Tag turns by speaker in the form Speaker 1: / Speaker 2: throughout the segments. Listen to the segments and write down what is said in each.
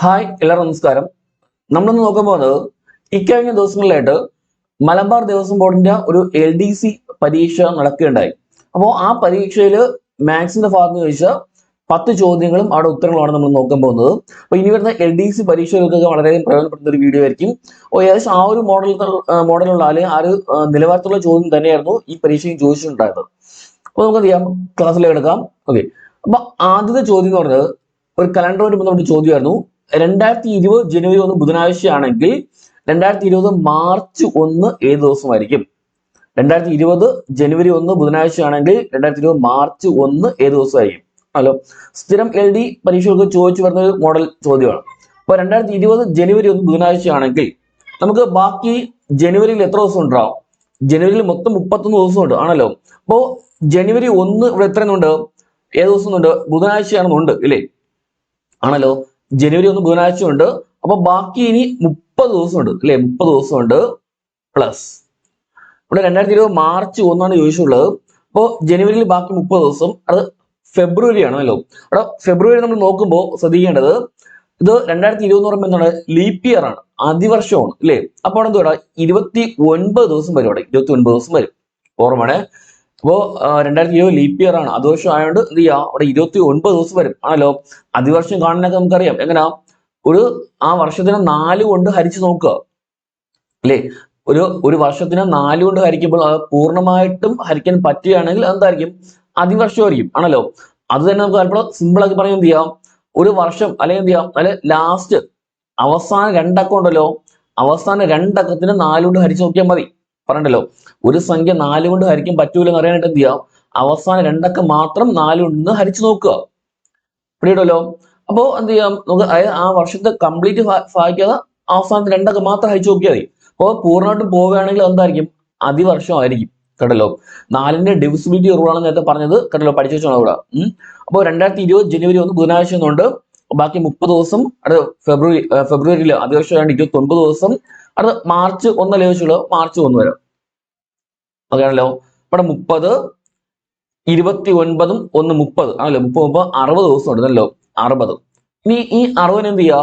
Speaker 1: Hi എല്ലാവർക്കും നമസ്കാരം. നമ്മളിന്ന് നോക്കാൻ പോകുന്നത് ഇക്കഴിഞ്ഞ ദിവസങ്ങളിലായിട്ട് മലബാർ ദേവസ്വം ബോർഡിന്റെ ഒരു എൽ ഡി സി പരീക്ഷ നടക്കുകയുണ്ടായി. അപ്പോൾ ആ പരീക്ഷയിൽ മാത്സിന്റെ ഭാഗത്ത് ചോദിച്ച പത്ത് ചോദ്യങ്ങളും അവിടെ ഉത്തരങ്ങളുമാണ് നമ്മൾ നോക്കാൻ പോകുന്നത്. അപ്പോൾ ഇനി വരുന്ന എൽ ഡി സി പരീക്ഷകൾക്കൊക്കെ വളരെയധികം പ്രയോജനപ്പെടുന്ന ഒരു വീഡിയോ ആയിരിക്കും. അപ്പോൾ ഏകദേശം ആ ഒരു മോഡൽ മോഡലുള്ള അല്ലെങ്കിൽ ആ ഒരു നിലവാരത്തിലുള്ള ചോദ്യം തന്നെയായിരുന്നു ഈ പരീക്ഷയിൽ ചോദിച്ചിട്ടുണ്ടായത് അപ്പോൾ നമുക്ക് എന്ത് ചെയ്യാം ക്ലാസ്സിലേക്ക് എടുക്കാം. ഓക്കെ അപ്പൊ ആദ്യത്തെ ചോദ്യം എന്ന് പറഞ്ഞത് ഒരു കലണ്ടറുമായിട്ട് ബന്ധപ്പെട്ട ചോദ്യമായിരുന്നു. രണ്ടായിരത്തി ഇരുപത് ജനുവരി ഒന്ന് ബുധനാഴ്ചയാണെങ്കിൽ രണ്ടായിരത്തി ഇരുപത് മാർച്ച് ഒന്ന് ഏത് ദിവസമായിരിക്കും? രണ്ടായിരത്തി ഇരുപത് ജനുവരി ഒന്ന് ബുധനാഴ്ചയാണെങ്കിൽ രണ്ടായിരത്തി ഇരുപത് മാർച്ച് ഒന്ന് ഏത് ദിവസമായിരിക്കും? ഹലോ സ്ഥിരം എൽ ഡി പരീക്ഷകൾക്ക് ചോദിച്ചു വരുന്ന ഒരു മോഡൽ ചോദ്യമാണ്. അപ്പൊ രണ്ടായിരത്തി ഇരുപത് ജനുവരി ഒന്ന് ബുധനാഴ്ചയാണെങ്കിൽ നമുക്ക് ബാക്കി ജനുവരിയിൽ എത്ര ദിവസം ഉണ്ടാവും? ജനുവരിയിൽ മൊത്തം മുപ്പത്തൊന്ന് ദിവസമുണ്ട് ആണല്ലോ? അപ്പോ ജനുവരി ഒന്ന് ഇവിടെ എത്ര ഉണ്ട് ഏത് ദിവസം ഉണ്ട് ബുധനാഴ്ചയാണെന്നുണ്ട് ഇല്ലേ? ആണല്ലോ? ജനുവരി ഒന്ന് ബുധനാഴ്ച ഉണ്ട് അപ്പൊ ബാക്കി ഇനി മുപ്പത് ദിവസമുണ്ട്. അല്ലെ? മുപ്പത് ദിവസമുണ്ട്. പ്ലസ് ഇവിടെ രണ്ടായിരത്തി ഇരുപത് മാർച്ച് ഒന്നാണ് ചോദിച്ചിട്ടുള്ളത്. അപ്പോൾ ജനുവരിയിൽ ബാക്കി മുപ്പത് ദിവസം. അത് ഫെബ്രുവരി ആണല്ലോ അവിടെ ഫെബ്രുവരി നമ്മൾ നോക്കുമ്പോൾ ശ്രദ്ധിക്കേണ്ടത് ഇത് രണ്ടായിരത്തി ഇരുപത് പറയുമ്പോൾ എന്താണ്? ലീപ്പ് ഇയർ ആണ്. അതിവർഷമാണ് അല്ലേ? അപ്പോൾ എന്താ ഇരുപത്തി ഒൻപത് ദിവസം വരും അവിടെ. ഇരുപത്തി ഒൻപത് ദിവസം വരും. ഓർമ്മയാണ്? അപ്പോ രണ്ടായിരത്തി ഇരുപത് ലീപ്പ് ഇയർ ആണ്. അതുവർഷം ആയതുകൊണ്ട് എന്ത് ചെയ്യാം? അവിടെ ഇരുപത്തി ഒൻപത് ദിവസം വരും. ആണല്ലോ? അതിവർഷം കാണാനൊക്കെ നമുക്കറിയാം. എങ്ങനെ? ഒരു ആ വർഷത്തിനെ നാല് കൊണ്ട് ഹരിച്ചു നോക്കുക. അല്ലേ? ഒരു ഒരു വർഷത്തിന് നാല് കൊണ്ട് ഹരിക്കുമ്പോൾ അത് പൂർണമായിട്ടും ഹരിക്കാൻ പറ്റുകയാണെങ്കിൽ അതെന്തായിരിക്കും? അതിവർഷമായിരിക്കും ആണല്ലോ? അത് തന്നെ നമുക്ക് ചിലപ്പോൾ സിമ്പിൾ ആക്കി പറയാം എന്ത് ചെയ്യാം? ഒരു വർഷം അല്ലെങ്കിൽ എന്ത് ചെയ്യാം? അല്ലെ ലാസ്റ്റ് അവസാന രണ്ടക്കം ഉണ്ടല്ലോ? അവസാന രണ്ടക്കത്തിന് നാലുകൊണ്ട് ഹരിച്ചു നോക്കിയാൽ മതി. പറഞ്ഞല്ലോ ഒരു സംഖ്യ നാല് കൊണ്ട് ഹരിക്കാൻ പറ്റൂലെന്ന് അറിയാനായിട്ട് എന്ത് ചെയ്യാം? അവസാന രണ്ടക്കം മാത്രം നാല് കൊണ്ട് ഹരിച്ചു നോക്കുക. പിടിയിടല്ലോ അപ്പോ എന്ത് ചെയ്യാം? നമുക്ക് അതായത് ആ വർഷത്തെ കംപ്ലീറ്റ് സഹായിക്കാതെ അവസാനത്തെ രണ്ടക്കം മാത്രം ഹരിച്ചു നോക്കിയാൽ മതി. അപ്പോൾ പൂർണമായിട്ടും പോവുകയാണെങ്കിൽ എന്തായിരിക്കും അതിവർഷമായിരിക്കും. കേട്ടല്ലോ? നാലിന്റെ ഡിവിസിബിലിറ്റി റൂളാണ് നേരത്തെ പറഞ്ഞത് കേട്ടല്ലോ? പഠിച്ചു വെച്ചോളാം ഇവിടെ. അപ്പോൾ രണ്ടായിരത്തി ഇരുപത് ജനുവരി ഒന്ന് ബുധനാഴ്ച എന്നുണ്ട്. ബാക്കി മുപ്പത് ദിവസം അടുത്ത ഫെബ്രുവരി ഫെബ്രുവരിയിൽ അതിവർഷം ഇരുപത്തി ഒൻപത് ദിവസം അടുത്ത മാർച്ച് ഒന്ന് ചോദിച്ചുള്ളൂ? മാർച്ച് ഒന്ന് വരെ. ഓക്കെ ആണല്ലോ ഇവിടെ മുപ്പത് ഇരുപത്തി ഒൻപതും ഒന്ന് മുപ്പത്. ആണല്ലോ? മുപ്പത് മുപ്പത് അറുപത് ദിവസം ഉണ്ടല്ലോ അറുപത്. ഇനി ഈ അറുപതിന് എന്ത് ചെയ്യുക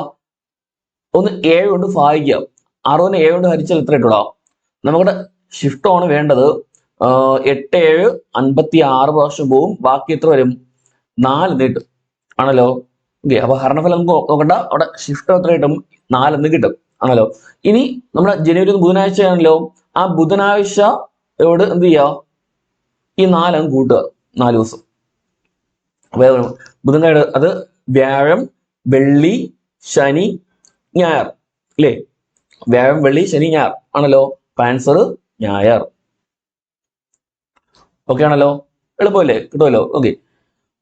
Speaker 1: ഒന്ന് ഏഴ് കൊണ്ട് ഭാഗിക്കുക. അറുപതിന് ഏഴ് കൊണ്ട് ഹരിച്ചാൽ എത്ര ഇട്ടുള്ള. നമ്മുടെ ആണ് വേണ്ടത്. എട്ട് ഏഴ് അൻപത്തി ആറ് പ്രാവശ്യം പോവും. ബാക്കി എത്ര വരും? നാല് നീട്ടും ആണല്ലോ? ഓക്കെ അപ്പൊ ഹരണഫലം നമുക്ക് നോക്കണ്ട. അവിടെ ഷിഫ്റ്റ് എത്ര കിട്ടും? നാലെന്ന് കിട്ടും. ആണല്ലോ? ഇനി നമ്മുടെ ജനുവരി ബുധനാഴ്ച ആണല്ലോ. ആ ബുധനാഴ്ചയോട് എന്ത് ചെയ്യുക ഈ നാലങ്ങ് കൂട്ടുക. നാല് ദിവസം. അപ്പൊ? ബുധനാഴ്ച അത് വ്യാഴം വെള്ളി ശനി ഞായർ. അല്ലേ വ്യാഴം വെള്ളി ശനി ഞായർ. ആണല്ലോ? ആൻസർ ഞായർ. ഓക്കെ ആണല്ലോ? എളുപ്പമല്ലേ? കിട്ടുമല്ലോ? ഓക്കെ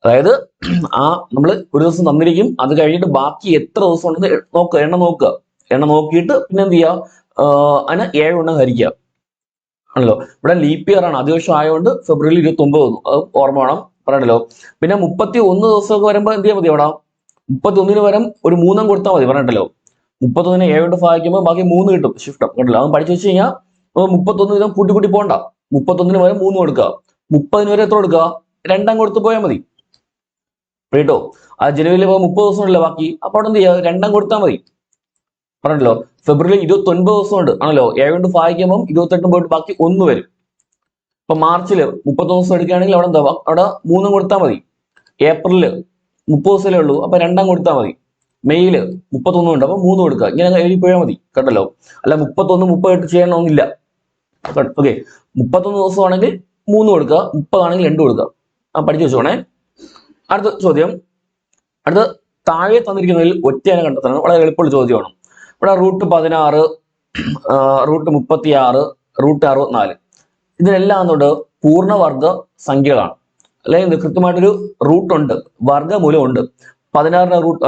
Speaker 1: അതായത് ആ നമ്മൾ ഒരു ദിവസം തന്നിരിക്കും. അത് കഴിഞ്ഞിട്ട് ബാക്കി എത്ര ദിവസം ഉണ്ടെന്ന് നോക്കുക എണ്ണ നോക്കുക. എണ്ണ നോക്കിയിട്ട് പിന്നെ എന്ത് ചെയ്യുക? അതിന് അതിനെ ഏഴ് എണ്ണം ഹരിക്കുക. ആണല്ലോ? ഇവിടെ ലീപ് ഇയർ ആണ്. അതിവർഷം ആയതുകൊണ്ട് ഫെബ്രുവരി ഇരുപത്തി ഒമ്പത് ഓർമ്മ വേണം. പറയണല്ലോ? പിന്നെ മുപ്പത്തി ഒന്ന് ദിവസമൊക്കെ വരുമ്പോൾ എന്ത് ചെയ്യാൻ മതി അവിടെ? മുപ്പത്തി ഒന്നിന് വരം ഒരു മൂന്നും കൊടുത്താൽ മതി. പറഞ്ഞിട്ടല്ലോ മുപ്പത്തൊന്നിന് ഏഴ് കൊണ്ട് ഭാഗിക്കുമ്പോൾ ബാക്കി മൂന്ന് കിട്ടും. ഷിഫ്റ്റ് കണ്ടല്ലോ? അത് പഠിച്ചു വെച്ച് കഴിഞ്ഞാൽ മുപ്പത്തൊന്ന് വീതം കൂട്ടി കൂട്ടി പോകണ്ട മുപ്പത്തൊന്നിന് വരെ മൂന്ന് കൊടുക്കുക മുപ്പതിന് വരെ എത്ര കൊടുക്കുക? രണ്ടാം കൊടുത്ത് പോയാൽ മതി. കേട്ടോ ആ ജനുവരിയിൽ ഇപ്പോൾ മുപ്പത് ദിവസം ഉണ്ടല്ലോ ബാക്കി. അപ്പോൾ അവിടെ എന്ത് ചെയ്യുക രണ്ടാം കൊടുത്താൽ മതി. പറഞ്ഞല്ലോ ഫെബ്രുവരി ഇരുപത്തി ഒൻപത് ദിവസം ഉണ്ട് ആണല്ലോ? ഏഴ് കൊണ്ട് ഫായിക്കുമ്പോൾ ഇരുപത്തെട്ടും പോയിട്ട് ബാക്കി ഒന്ന് വരും. ഇപ്പൊ മാർച്ചിൽ മുപ്പത്തൊന്ന് ദിവസം എടുക്കുകയാണെങ്കിൽ അവിടെ എന്താ അവിടെ മൂന്നും കൊടുത്താൽ മതി. ഏപ്രിലിൽ മുപ്പത് ദിവസമല്ലേ ഉള്ളൂ. അപ്പൊ രണ്ടാം കൊടുത്താൽ മതി. മെയ്യിൽ മുപ്പത്തൊന്നും ഉണ്ട്. അപ്പൊ മൂന്ന് കൊടുക്കുക ഇങ്ങനെ എഴുതി പോയാൽ മതി. കേട്ടല്ലോ? അല്ല മുപ്പത്തൊന്ന് മുപ്പത്തെട്ട് ചെയ്യണമെന്നില്ല. ഓക്കെ. മുപ്പത്തൊന്ന് ദിവസമാണെങ്കിൽ മൂന്ന് കൊടുക്കുക. മുപ്പതാണെങ്കിൽ രണ്ട് കൊടുക്കുക. ആ പഠിച്ചു വെച്ചോണേ. അടുത്ത ചോദ്യം. അടുത്ത താഴെ തന്നിരിക്കുന്നതിൽ ഒറ്റയാനെ കണ്ടെത്തണം. വളരെ എളുപ്പമുള്ള ചോദ്യമാണ്. ഇവിടെ റൂട്ട് പതിനാറ് റൂട്ട് മുപ്പത്തി ആറ് റൂട്ട് അറുപത്തിനാല്. ഇതിനെല്ലാം എന്നുണ്ട് പൂർണവർഗ സംഖ്യകളാണ്. അല്ലെങ്കിൽ കൃത്യമായിട്ടൊരു റൂട്ട് ഉണ്ട് വർഗമൂലം ഉണ്ട് പതിനാറിന് റൂട്ട്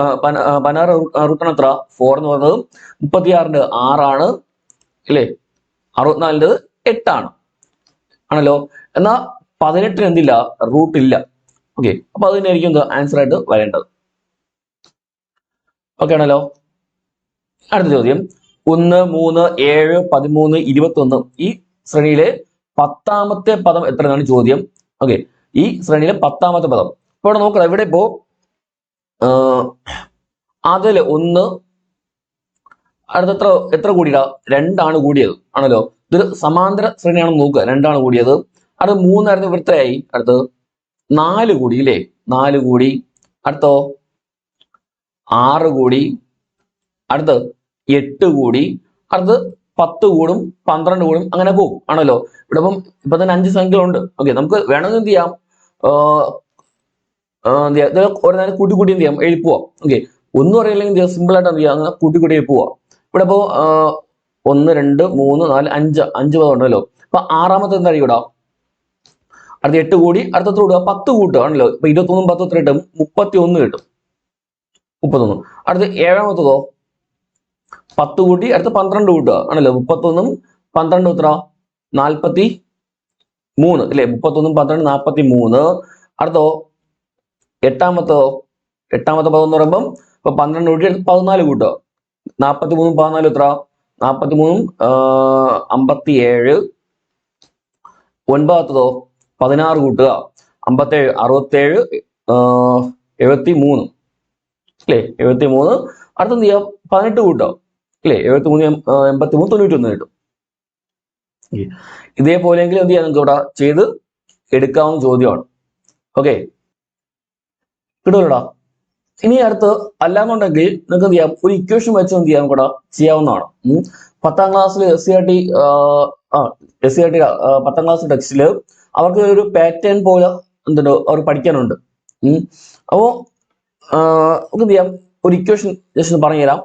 Speaker 1: പതിനാറ് റൂട്ടാണ് എത്ര? ഫോർ എന്ന് പറയുന്നത് മുപ്പത്തിയാറിന്റെ ആറാണ്. അല്ലേ അറുപത്തിനാലിന്റെ എട്ടാണ്. ആണല്ലോ? എന്നാൽ പതിനെട്ടിന് എന്തില്ല? റൂട്ട് ഇല്ല ഓക്കെ അപ്പൊ അത് തന്നെയായിരിക്കും എന്ത് ആൻസർ ആയിട്ട് വരേണ്ടത്. ഓക്കെ ആണല്ലോ? അടുത്ത ചോദ്യം. ഒന്ന് മൂന്ന് ഏഴ് പതിമൂന്ന് ഇരുപത്തി ഒന്ന് ഈ ശ്രേണിയിലെ പത്താമത്തെ പദം എത്രയാണ് ചോദ്യം. ഓക്കെ ഈ ശ്രേണിയിലെ പത്താമത്തെ പദം. ഇപ്പൊ ഇവിടെ നോക്കണം ഇവിടെ ഇപ്പോ അതിൽ ഒന്ന് അടുത്ത എത്ര എത്ര കൂടിയടാ? രണ്ടാണ് കൂടിയത്. ആണല്ലോ? ഇതൊരു സമാന്തര ശ്രേണിയാണെന്ന് നോക്കുക. രണ്ടാണ് കൂടിയത്. അടുത്ത് മൂന്നായിരുന്നു ഇവിടുത്തെയായി അടുത്ത് നാല് കൂടി ഇല്ലേ നാല് കൂടി. അടുത്തോ? ആറ് കൂടി. അടുത്ത് എട്ട് കൂടി. അടുത്ത് പത്ത് കൂടും പന്ത്രണ്ട് കൂടും അങ്ങനെ പോകും. ആണല്ലോ? ഇവിടെ ഇപ്പം ഇപ്പൊ തന്നെ അഞ്ച് സംഖ്യകളുണ്ട്. ഓക്കെ നമുക്ക് വേണമെങ്കിൽ എന്ത് ചെയ്യാം? എന്ത് ചെയ്യാം? ഇത് ഒരു നേരം കൂട്ടി കൂട്ടി എന്ത് ചെയ്യാം? എഴുപ്പുക ഓക്കെ ഒന്നും അറിയില്ലെങ്കിൽ സിമ്പിൾ ആയിട്ട് എന്ത് ചെയ്യാം? അങ്ങനെ കൂട്ടി കൂട്ടി എഴുപ്പുക ഇവിടെ ഇപ്പോ ഒന്ന് രണ്ട് മൂന്ന് നാല് അഞ്ച്. അഞ്ച് പദം ഉണ്ടല്ലോ. അപ്പൊ ആറാമത്തെ എന്താ ഇവിടെ അടുത്ത എട്ട് കൂടി അടുത്ത കൂടുക പത്ത് കൂട്ടുക ആണല്ലോ? ഇപ്പൊ ഇരുപത്തൊന്നും പത്ത് എത്ര കിട്ടും മുപ്പത്തി ഒന്ന് കിട്ടും. മുപ്പത്തൊന്ന്. അടുത്ത ഏഴാമത്തതോ? പത്ത് കൂട്ടി അടുത്ത പന്ത്രണ്ട് കൂട്ടുക ആണല്ലോ? മുപ്പത്തൊന്നും പന്ത്രണ്ടും എത്ര? നാൽപ്പത്തി മൂന്ന് അല്ലെ? മുപ്പത്തൊന്നും പന്ത്രണ്ട് നാൽപ്പത്തി മൂന്ന്. അടുത്തോ? എട്ടാമത്തോ? എട്ടാമത്തെ പദം പറയുമ്പം ഇപ്പൊ പന്ത്രണ്ട് കൂട്ടി അടുത്ത് പതിനാല് കൂട്ടുക. നാൽപ്പത്തി മൂന്നും പതിനാലും എത്ര? നാൽപ്പത്തി മൂന്നും അമ്പത്തി ഏഴ് ഒൻപതാമത്തതോ? പതിനാറ് കൂട്ടുക. അമ്പത്തേഴ് അറുപത്തേഴ് എഴുപത്തി മൂന്ന് അല്ലേ? എഴുപത്തി മൂന്ന് അടുത്ത എന്ത് ചെയ്യാം? പതിനെട്ട് കൂട്ടുക. അല്ലേ? എഴുപത്തി മൂന്ന് എൺപത്തി മൂന്ന് തൊണ്ണൂറ്റി ഒന്ന് കിട്ടും. ഇതേപോലെയെങ്കിലും എന്ത് ചെയ്യാം നിങ്ങൾക്ക് ഇവിടെ ചെയ്ത് എടുക്കാവുന്ന ചോദ്യമാണ്. ഓക്കെ. കിട്ടുമല്ലോടാ ഇനി അടുത്ത് അല്ലാന്നുണ്ടെങ്കിൽ നിങ്ങൾക്ക് എന്ത് ചെയ്യാം? ഒരു ഇക്വേഷൻ വെച്ച് എന്ത് ചെയ്യാം കൂടെ ചെയ്യാവുന്നതാണ്. പത്താം ക്ലാസ്സിൽ S C R T S C R T പത്താം ക്ലാസ് ടെക്സ്റ്റിൽ അവർക്ക് ഒരു പാറ്റേൺ പോലെ എന്തുണ്ട് അവർ പഠിക്കാനുണ്ട്. അപ്പോ നമുക്ക് എന്ത് ചെയ്യാം? ഒരു ഇക്വേഷൻ ജസ്റ്റ് ഒന്ന് പറഞ്ഞുതരാം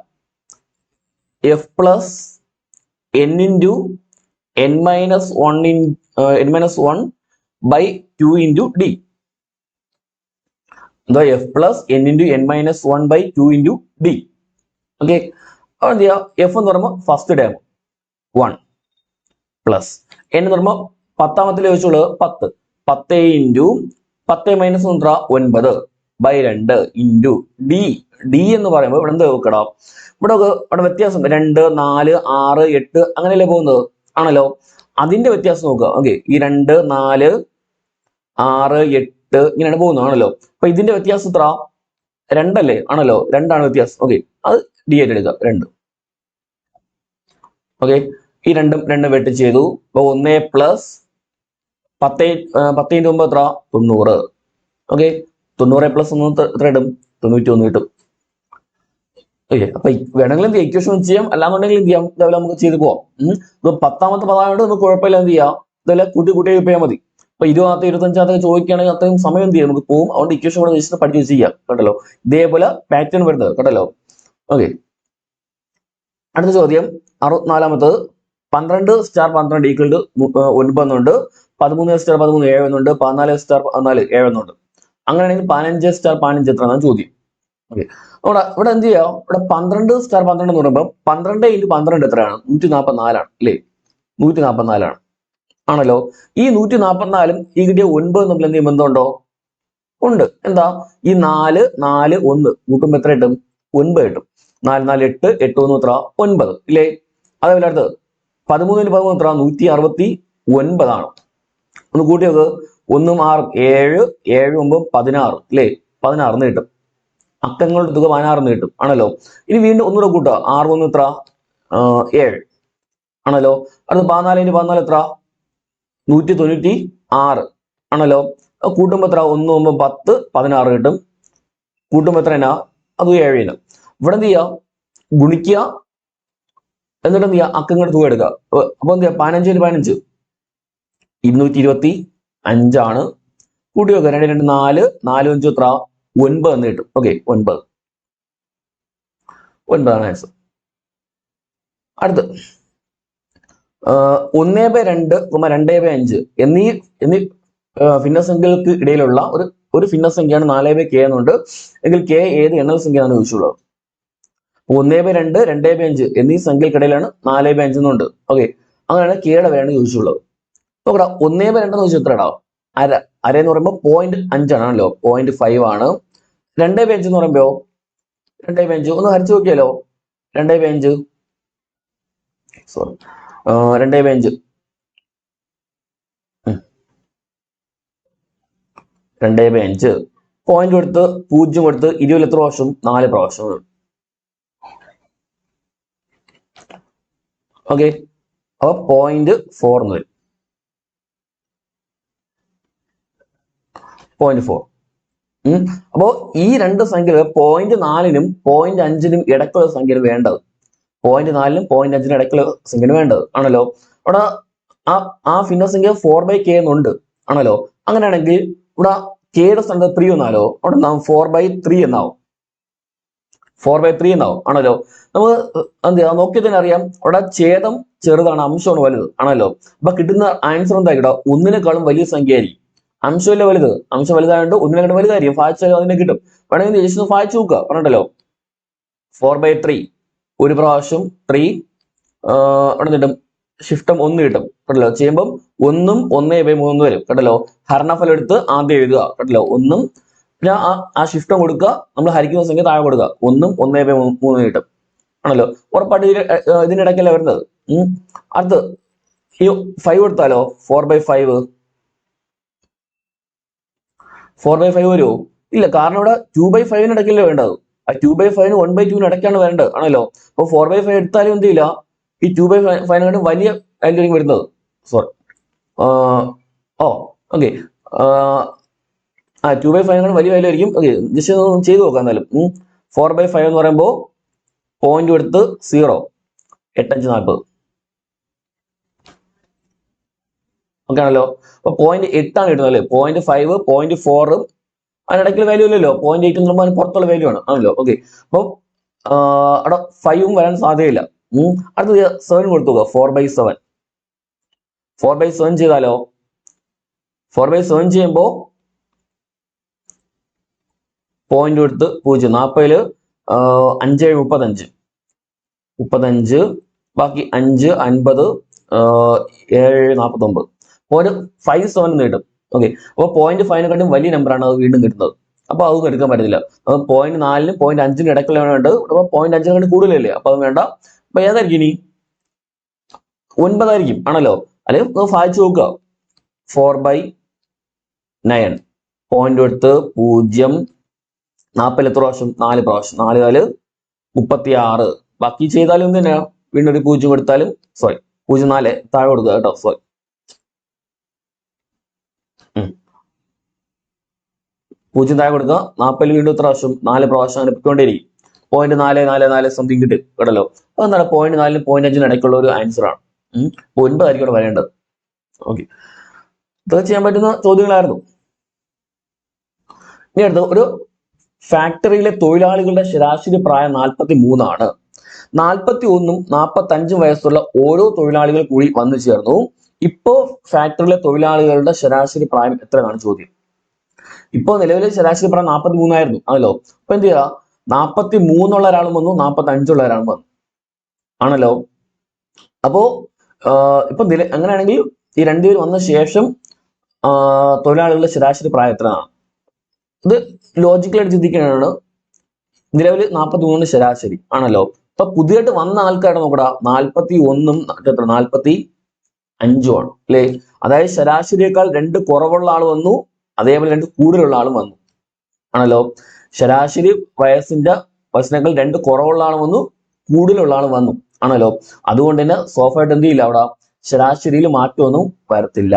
Speaker 1: F plus N into N minus one in N minus one by two into D എന്താ F plus N into N minus one by two into D okay അപ്പോൾ എന്ത് ചെയ്യാം? എഫ് എന്ന് പറയുമ്പോൾ first term one plus N എന്ന് പറയുമ്പോൾ പത്താമത്തിൽ ചോദിച്ചോളൂ പത്ത്. പത്ത് ഇന്റു പത്ത് മൈനസ് എത്ര ഒൻപത് ബൈ രണ്ട് ഇന്റു ഡി ഡി എന്ന് പറയുമ്പോൾ ഇവിടെ എന്ത് നോക്കടാ ഇവിടെ ഇവിടെ വ്യത്യാസം രണ്ട് നാല് ആറ് എട്ട് അങ്ങനെയല്ലേ പോകുന്നത്? ആണല്ലോ? അതിന്റെ വ്യത്യാസം നോക്കുക. ഓക്കെ ഈ രണ്ട് നാല് ആറ് എട്ട് ഇങ്ങനെയാണ് പോകുന്നത്. ആണല്ലോ? അപ്പൊ ഇതിന്റെ വ്യത്യാസം എത്ര? രണ്ടല്ലേ? ആണല്ലോ? രണ്ടാണ് വ്യത്യാസം. ഓക്കെ അത് ഡി ആയിട്ട് എടുക്കുക. രണ്ട്. ഓക്കെ ഈ രണ്ടും രണ്ടും വെട്ടി ചെയ്തു. അപ്പൊ ഒന്ന് പ്ലസ് പത്തേ ഇന്റു ഒമ്പത് എത്ര? തൊണ്ണൂറ്. ഓക്കെ തൊണ്ണൂറ് പ്ലസ് ഒന്ന് എത്ര- ഇടും? തൊണ്ണൂറ്റി ഒന്ന് കിട്ടും. ഓക്കെ അപ്പൊ ഈ വേണമെങ്കിൽ എന്ത് ഇക്വേഷൻ ചെയ്യാം. അല്ലാന്നുണ്ടെങ്കിൽ എന്ത് ചെയ്യാം? ഇതേപോലെ നമുക്ക് ചെയ്ത് പോവാം. ഇപ്പൊ പത്താമത്തെ പദമായിട്ട് നമുക്ക് കുഴപ്പമില്ല. എന്ത് ചെയ്യാം? ഇതേപോലെ കൂട്ടി കൂട്ടി പോയാൽ മതി. അപ്പൊ ഇരുപതാമത്തെ ഇരുപത്തഞ്ചാമത്തെ ചോദിക്കുകയാണെങ്കിൽ അത്രയും സമയം എന്ത് ചെയ്യാം? നമുക്ക് പോകും അതുകൊണ്ട് ഇക്വേഷൻ കൂടെ ജസ്റ്റ് പഠിച്ച് ചെയ്യാം. കേട്ടല്ലോ ഇതേപോലെ പാറ്റേൺ വരുന്നത്. കേട്ടല്ലോ ഓക്കെ അടുത്ത ചോദ്യം. അറുപത്തിനാലാമത്തത്. പന്ത്രണ്ട് സ്റ്റാർ പന്ത്രണ്ട് ഈക്വൽ ടു ഒൻപത് എന്നുണ്ട് പതിമൂന്ന് സ്റ്റാർ പതിമൂന്ന് ഏഴ് എന്നുണ്ട് പതിനാല് സ്റ്റാർ പതിനാല് ഏഴ് എന്നുണ്ട് അങ്ങനെയാണെങ്കിൽ പതിനഞ്ച് സ്റ്റാർ പതിനഞ്ച് എത്ര എന്നാണ് ചോദ്യം. ഓക്കെ അവിടെ ഇവിടെ എന്ത് ചെയ്യാം? ഇവിടെ പന്ത്രണ്ട് സ്റ്റാർ പന്ത്രണ്ട് എന്ന് പറയുമ്പോൾ പന്ത്രണ്ട് ഇന്റു പന്ത്രണ്ട് എത്രയാണ്? നൂറ്റി നാൽപ്പത്തിനാലാണ് അല്ലേ? നൂറ്റി നാൽപ്പത്തിനാലാണ് ആണല്ലോ? ഈ നൂറ്റി നാൽപ്പത്തിനാലും ഈ കിട്ടിയ ഒൻപത് തമ്മിൽ എന്തെങ്കിലും ബന്ധമുണ്ടോ? ഉണ്ട്. എന്താ? ഈ നാല് നാല് ഒന്ന് കൂട്ടുമ്പോൾ എത്ര കിട്ടും? ഒൻപത് കിട്ടും. നാല് നാല് എട്ട് എട്ട് ഒന്ന് എത്ര? ഒൻപത് ഇല്ലേ? അതേപോലെ അടുത്തത്. പതിമൂന്നിന് പതിമൂന്ന് എത്ര? നൂറ്റി അറുപത്തി ഒൻപതാണ് ഒന്ന് കൂട്ടി നോക്ക്. ഒന്നും ആറ് ഏഴ് ഏഴ് ഒമ്പത് പതിനാറ് അല്ലേ പതിനാറിന് കിട്ടും. അക്കങ്ങളുടെ തുക പതിനാറിന് കിട്ടും. ആണല്ലോ? ഇനി വീണ്ടും ഒന്നുകൂടെ കൂട്ടുക. ആറ് ഒന്ന് എത്ര? ഏഴ്. ആണല്ലോ? അടുത്ത പതിനാലിന് പതിനാല് എത്ര? നൂറ്റി തൊണ്ണൂറ്റി ആറ് ആണല്ലോ കൂട്ടുമ്പോ എത്ര? ഒന്ന് ഒമ്പത് പത്ത് പതിനാറ് കിട്ടും. കൂട്ടുമ്പോൾ എത്ര എന്നാ? അത് ഏഴിന് ഇവിടെ എന്ത് ചെയ്യുക ഗുണിക്കുക. എന്നിട്ട് എന്ത് ചെയ്യുക അക്കങ്ങളുടെ തുക എടുക്കുക അപ്പൊ എന്ത് ചെയ്യുക പതിനഞ്ചിന് പതിനഞ്ച് ഇരുന്നൂറ്റി ഇരുപത്തി അഞ്ചാണ് കൂട്ടി വെക്കുക രണ്ട് രണ്ട് നാല്. നാല് അഞ്ച് എത്ര? ഒൻപത് എന്ന് കിട്ടും. ഓക്കെ ഒൻപത്. ഒൻപതാണ് ആൻസർ അടുത്ത്. ഒന്നേ ബൈ രണ്ട് കുമ രണ്ടേ ബൈ അഞ്ച്. എന്നീ എന്നീ ഭിന്നസംഖ്യകൾക്ക് ഇടയിലുള്ള ഒരു ഒരു ഭിന്നസംഖ്യയാണ് നാലേ ബൈ കെ എന്നുണ്ട്. എങ്കിൽ കെ ഏത് എണ്ണൽ സംഖ്യയാണ് ചോദിച്ചുള്ളത് ഒന്നേ ബൈ രണ്ട് രണ്ടേ ബൈ അഞ്ച് എന്നീ സംഖ്യകൾക്കിടയിലാണ് നാലേ ബൈ അഞ്ച് എന്നുണ്ട്. ഓക്കെ അങ്ങനെയാണ് കേടെ വരെയാണ് ചോദിച്ചുള്ളത് നോക്കടാ ഒന്നേ ബൈ രണ്ടെന്ന് ചോദിച്ചാൽ എത്ര ഇടാം അര അര എന്ന് പറയുമ്പോൾ പോയിന്റ് അഞ്ചാണല്ലോ പോയിന്റ് ഫൈവ് ആണ്. രണ്ടേ ബൈ അഞ്ച് എന്ന് പറയുമ്പോ രണ്ടേ ബൈ അഞ്ച്. ഒന്ന് ഹരിച്ചു നോക്കിയാലോ? രണ്ടേ ബൈ അഞ്ച്. സോറി രണ്ടേ ബൈ അഞ്ച്. രണ്ടേ ബൈ അഞ്ച്. പോയിന്റ് കൊടുത്ത് പൂജ്യം കൊടുത്ത് ഇരുപത് എത്ര പ്രാവശ്യം? നാല് പ്രാവശ്യം. ഓക്കെ അപ്പൊ പോയിന്റ് ഫോർ എന്ന് വരും പോയിന്റ് ഫോർ അപ്പോ ഈ രണ്ട് സംഖ്യകൾ പോയിന്റ് നാലിനും പോയിന്റ് അഞ്ചിനും ഇടയ്ക്കുള്ള സംഖ്യയാണ് വേണ്ടത്. പോയിന്റ് നാലിനും പോയിന്റ് അഞ്ചിനും ഇടയ്ക്കുള്ള സംഖ്യ വേണ്ടത്. ആണല്ലോ? അവിടെ ആ ആ ഭിന്നസംഖ്യ ഫോർ ബൈ കെ എന്നുണ്ട്. ആണല്ലോ? അങ്ങനെയാണെങ്കിൽ ഇവിടെ കെയുടെ സ്ഥാനത്ത് ത്രീ എന്നാലോ അവിടെ നാം ഫോർ ബൈ ത്രീ എന്നാവും. ഫോർ ബൈ ത്രീ എന്നാവും. ആണല്ലോ? നമുക്ക് എന്ത് ചെയ്യാം? നോക്കി തന്നെ അറിയാം. അവിടെ ഛേദം ചെറുതാണ് അംശമാണ് വലുത്. ആണല്ലോ? അപ്പൊ കിട്ടുന്ന ആൻസർ എന്താ കിട്ടുക ഒന്നിനേക്കാളും വലിയ സംഖ്യ ആയിരിക്കും അംശമല്ല വലുത്? അംശം വലുതായതുകൊണ്ട് ഒന്നിനേക്കാളും വലുതായിരിക്കും. ഫാച്ച് അതിനെ കിട്ടും. വേണമെങ്കിൽ ഒന്ന് ഫാച്ച് നോക്കുക. പറഞ്ഞല്ലോ ഫോർ ബൈ ത്രീ ഒരു പ്രാവശ്യം ത്രീ അവിടെ കിട്ടും. ഷിഫ്റ്റം ഒന്ന് കിട്ടും. കേട്ടല്ലോ? ചെയ്യുമ്പം ഒന്നും ഒന്നേ ബൈ മൂന്ന് വരും. കേട്ടല്ലോ? ഹരണഫലം എടുത്ത് ആദ്യം എഴുതുക. കേട്ടല്ലോ? ഒന്നും പിന്നെ ആ ആ ഷിഫ്റ്റും കൊടുക്കുക. നമ്മൾ ഹരിക്കുന്ന സംഖ്യ താഴെ കൊടുക്കുക. ഒന്നും ഒന്നേ പേ മൂന്ന് കിട്ടും. ആണല്ലോ? ഉറപ്പായിട്ട് ഇതിന് ഇടയ്ക്കല്ല വരുന്നത്. അടുത്ത് ഈ ഫൈവ് കൊടുത്താലോ? Four by five four by five വരുമോ ഇല്ല കാരണം ഇവിടെ ടു ബൈ ഫൈവിന് ഇടയ്ക്കല്ലേ വേണ്ടത്. ആ ടു ബൈ ഫൈവിന് വൺ ബൈ ടുവിന് ഇടയ്ക്കാണ് വരേണ്ടത് ആണല്ലോ? അപ്പൊ ഫോർ ബൈ ഫൈവ് എടുത്താലും എന്ത് ചെയ്യില്ല? ഈ ടു ബൈ ഫൈവ് ഫൈവിനെക്കാട്ടും വലിയ വാല്യൂ വരുന്നത്. സോറി ഓ ഓക്കെ ആ ടു ബൈ ഫൈവ് വലിയ വാല്യൂ ആയിരിക്കും ഓക്കെ ജസ്റ്റ് ഒന്ന് ചെയ്ത് നോക്കാം എന്നാലും ഫോർ ബൈ ഫൈവ് എന്ന് പറയുമ്പോൾ പോയിന്റ് എടുത്ത് സീറോ എട്ടഞ്ച് നാൽപ്പത്. ഓക്കെ ആണല്ലോ? അപ്പൊ പോയിന്റ് എട്ടാണ് കിട്ടുന്നത് അല്ലേ? പോയിന്റ് ഫൈവ് പോയിന്റ് ഫോർ അതിനിടയ്ക്ക് വാല്യൂ ഇല്ലല്ലോ. പോയിന്റ് എയ്റ്റ് എന്ന് പറയുമ്പോൾ പുറത്തുള്ള വാല്യൂ ആണ്. ആണല്ലോ? ഓക്കെ അപ്പോൾ അവിടെ ഫൈവും വരാൻ സാധ്യതയില്ല. അടുത്തത് സെവൻ കൊടുത്തു four by seven four by seven ചെയ്താലോ? ഫോർ ബൈ സെവൻ ചെയ്യുമ്പോൾ പോയിന്റ് കൊടുത്ത് പൂജ്യം. നാൽപ്പതിൽ അഞ്ച് മുപ്പത്തഞ്ച്. മുപ്പത്തഞ്ച് ബാക്കി അഞ്ച് അൻപത് ഏഴ് നാൽപ്പത്തൊമ്പത് ഒരു ഫൈവ് സെവൻ കിട്ടും ഓക്കെ അപ്പോൾ പോയിന്റ് ഫൈവിനെക്കാട്ടും വലിയ നമ്പറാണ് അത് വീണ്ടും കിട്ടുന്നത്. അപ്പോൾ അതൊന്നും എടുക്കാൻ പറ്റത്തില്ല. അപ്പോൾ പോയിന്റ് നാലിനും പോയിന്റ് അഞ്ചിനും ഇടയ്ക്കുള്ള വേണ്ടത് അപ്പോൾ പോയിന്റ് അഞ്ചിനെക്കാട്ടും കൂടുതലല്ലേ? അപ്പോൾ അത് വേണ്ട. അപ്പോൾ ഏതായിരിക്കും ഇനി? ഒൻപതായിരിക്കും. ആണല്ലോ? അല്ലെങ്കിൽ വായിച്ചു നോക്കുക. ഫോർ ബൈ നയൻ പോയിന്റ് എടുത്ത് പൂജ്യം നാൽപ്പതിൽ എത്ര പ്രാവശ്യം നാല് പ്രാവശ്യം നാല് നാല് മുപ്പത്തി ആറ് ബാക്കി ചെയ്താലും എന്ത് തന്നെയാ വീണ്ടും ഒരു പൂജ്യം കൊടുത്താലും സോറി പൂജ്യം നാല് താഴെ കൊടുക്കുക കേട്ടോ സോറി പൂജ്യം താഴെ കൊടുക്കുക നാൽപ്പതിൽ വീണ്ടും എത്ര പ്രാവശ്യം നാല് പ്രാവശ്യം അങ്ങനെ പോയിന്റ് നാല് നാല് നാല് സംതിങ് കിട്ടും കേട്ടല്ലോ. അപ്പൊ എന്താണ് പോയിന്റ് നാലിന് പോയിന്റ് അഞ്ചിന് ഇടയ്ക്കുള്ള ഒരു ആൻസർ ആണ്. ഒൻപതായിരിക്കും ഇവിടെ വരേണ്ടത്. ഓക്കെ ഇതൊക്കെ ചെയ്യാൻ പറ്റുന്ന ചോദ്യങ്ങളായിരുന്നു. ഇനി അടുത്ത് ഒരു ഫാക്ടറിയിലെ തൊഴിലാളികളുടെ ശരാശരി പ്രായം നാൽപ്പത്തി മൂന്നാണ് നാൽപ്പത്തി ഒന്നും നാൽപ്പത്തി അഞ്ചും വയസ്സുള്ള ഓരോ തൊഴിലാളികൾ കൂടി വന്നു ചേർന്നു. ഇപ്പോ ഫാക്ടറിയിലെ തൊഴിലാളികളുടെ ശരാശരി പ്രായം എത്രയാണ് ചോദ്യം. ഇപ്പോ നിലവിലെ ശരാശരി പ്രായം നാൽപ്പത്തി മൂന്നായിരുന്നു ആണല്ലോ? അപ്പൊ എന്ത് ചെയ്യുക നാൽപ്പത്തി മൂന്നുള്ള ഒരാളും വന്നു നാൽപ്പത്തി അഞ്ചുള്ള ഒരാളും വന്നു. ആണല്ലോ? അപ്പോ ഇപ്പൊ നില അങ്ങനെയാണെങ്കിൽ ഈ രണ്ടുപേരും വന്ന ശേഷം തൊഴിലാളികളുടെ ശരാശരി പ്രായം എത്രയാണ് ഇത് ലോജിക്കലായിട്ട് ചിന്തിക്കുകയാണ് നിലവിൽ നാൽപ്പത്തി മൂന്ന് ശരാശരി ആണല്ലോ. ഇപ്പൊ പുതിയതായിട്ട് വന്ന ആൾക്കാരുടെ നോക്കടാ നാൽപ്പത്തി ഒന്നും എത്ര നാൽപ്പത്തി അഞ്ചുമാണ് അല്ലേ? അതായത് ശരാശരിയേക്കാൾ രണ്ട് കുറവുള്ള ആൾ വന്നു അതേപോലെ രണ്ട് കൂടുതലുള്ള ആളും വന്നു. ആണല്ലോ? ശരാശരി വയസ്സിന്റെ വയസ്സിനേക്കാൾ രണ്ട് കുറവുള്ള ആൾ വന്നു കൂടുതലുള്ള ആൾ വന്നു. ആണല്ലോ? അതുകൊണ്ട് തന്നെ സോഫായിട്ട് എന്ത് ചെയ്യില്ല അവിടെ? ശരാശരിയിൽ മാറ്റമൊന്നും വരത്തില്ല.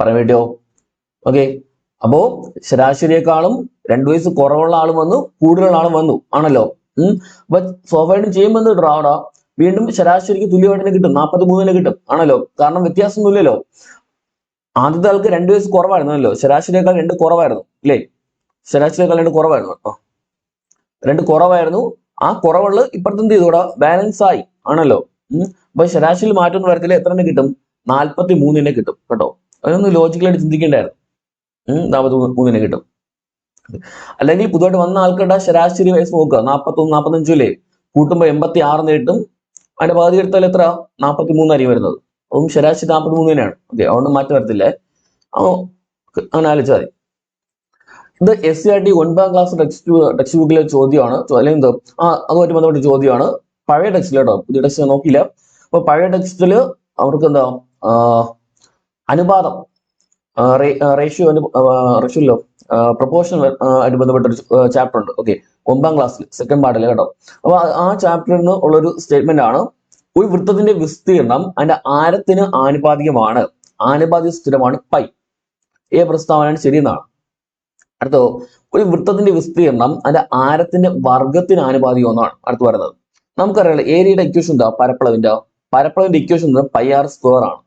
Speaker 1: പറയാൻ വേണ്ടിയോ? ഓക്കെ അപ്പോ ശരാശരിയെക്കാളും രണ്ടു വയസ്സ് കുറവുള്ള ആളും വന്നു കൂടുതലുള്ള ആളും വന്നു. ആണല്ലോ? ഉം. അപ്പൊ സ്വാഭാവികം ചെയ്യുമ്പോൾ എന്ത് അവിടെ വീണ്ടും ശരാശരിക്ക് തുല്യമായിട്ട് കിട്ടും? നാൽപ്പത്തി മൂന്നിന് കിട്ടും? ആണല്ലോ? കാരണം വ്യത്യാസമൊന്നുമില്ലല്ലോ. ആദ്യത്തെ ആൾക്ക് രണ്ട് വയസ്സ് കുറവായിരുന്നു അല്ലോ ശരാശരിയേക്കാൾ രണ്ട് കുറവായിരുന്നു ഇല്ലേ? ശരാശരിയേക്കാൾ രണ്ട് കുറവായിരുന്നു. കേട്ടോ രണ്ട് കുറവായിരുന്നു. ആ കുറവുള്ള ഇപ്പുറത്ത് എന്ത് ചെയ്തു ബാലൻസ് ആയി ആണല്ലോ? അപ്പൊ ശരാശരി മാറ്റം വരത്തില്ല? എത്ര കിട്ടും? നാൽപ്പത്തി മൂന്നിനെ കിട്ടും? കേട്ടോ അതൊന്ന് ലോജിക്കലായിട്ട് ചിന്തിക്കേണ്ടായിരുന്നു. നാൽപ്പത്തി മൂന്നിന് കിട്ടും. അല്ലെങ്കിൽ പുതുതായിട്ട് വന്ന ആൾക്കാരുടെ ശരാശരി വയസ്സ് നോക്കുക. നാൽപ്പത്തൊന്ന് നാൽപ്പത്തഞ്ചു അല്ലേ? കൂട്ടുമ്പോൾ എൺപത്തി ആറിന് കിട്ടും. അതിന്റെ പകുതി എടുത്താൽ എത്ര? നാൽപ്പത്തി മൂന്നായിരിക്കും വരുന്നത്. അതും ശരാശരി നാൽപ്പത്തി മൂന്ന് തന്നെയാണ്. ഓക്കെ അതുകൊണ്ട് മാറ്റം വരത്തില്ലേ. അങ്ങനെ ആലോചിച്ചാൽ മതി. ഇത് എസ് സി ആർ ടി ഒൻപതാം ക്ലാസ് ടെക്സ്റ്റ് ടെക്സ്റ്റ് ബുക്കിലെ ചോദ്യമാണ്. അല്ലെങ്കിൽ എന്തോ? ആ അതുമായിട്ട് ബന്ധപ്പെട്ട ചോദ്യമാണ്. പഴയ ടെക്സ്റ്റിൽ കേട്ടോ പുതിയ ടെക്സ്റ്റ് നോക്കിയില്ല. അപ്പൊ പഴയ ടെക്സ്റ്റിൽ അവർക്ക് എന്താ? അനുപാതം. റേഷ്യോ റേഷ്യോല്ലോ പ്രൊപ്പോർഷൻ ആയിട്ട് ബന്ധപ്പെട്ട ഒരു ചാപ്റ്റർ ഉണ്ട്. ഓക്കെ ഒമ്പതാം ക്ലാസ്സിൽ സെക്കൻഡ് പാർട്ടിൽ കേട്ടോ. അപ്പൊ ആ- ചാപ്റ്ററിൽ നിന്ന് ഉള്ളൊരു സ്റ്റേറ്റ്മെന്റ് ആണ് ഒരു വൃത്തത്തിന്റെ വിസ്തീർണം അതിന്റെ ആരത്തിന് ആനുപാതികമാണ്? ആനുപാതിക സ്ഥിരമാണ് പൈ. ഏ പ്രസ്താവനയാണ് ശരിയെന്നാണ് അടുത്തോ ഒരു വൃത്തത്തിന്റെ വിസ്തീർണം അതിന്റെ ആരത്തിന്റെ വർഗത്തിന് ആനുപാതികം എന്നാണ്. അടുത്ത് പറയുന്നത്. നമുക്കറിയാലോ ഏരിയയുടെ ഇക്വേഷൻ എന്താ? പരപ്പളവിന്റെ. പരപ്പളവിന്റെ ഇക്വേഷൻ പൈ ആർ സ്ക്വയർ ആണ്.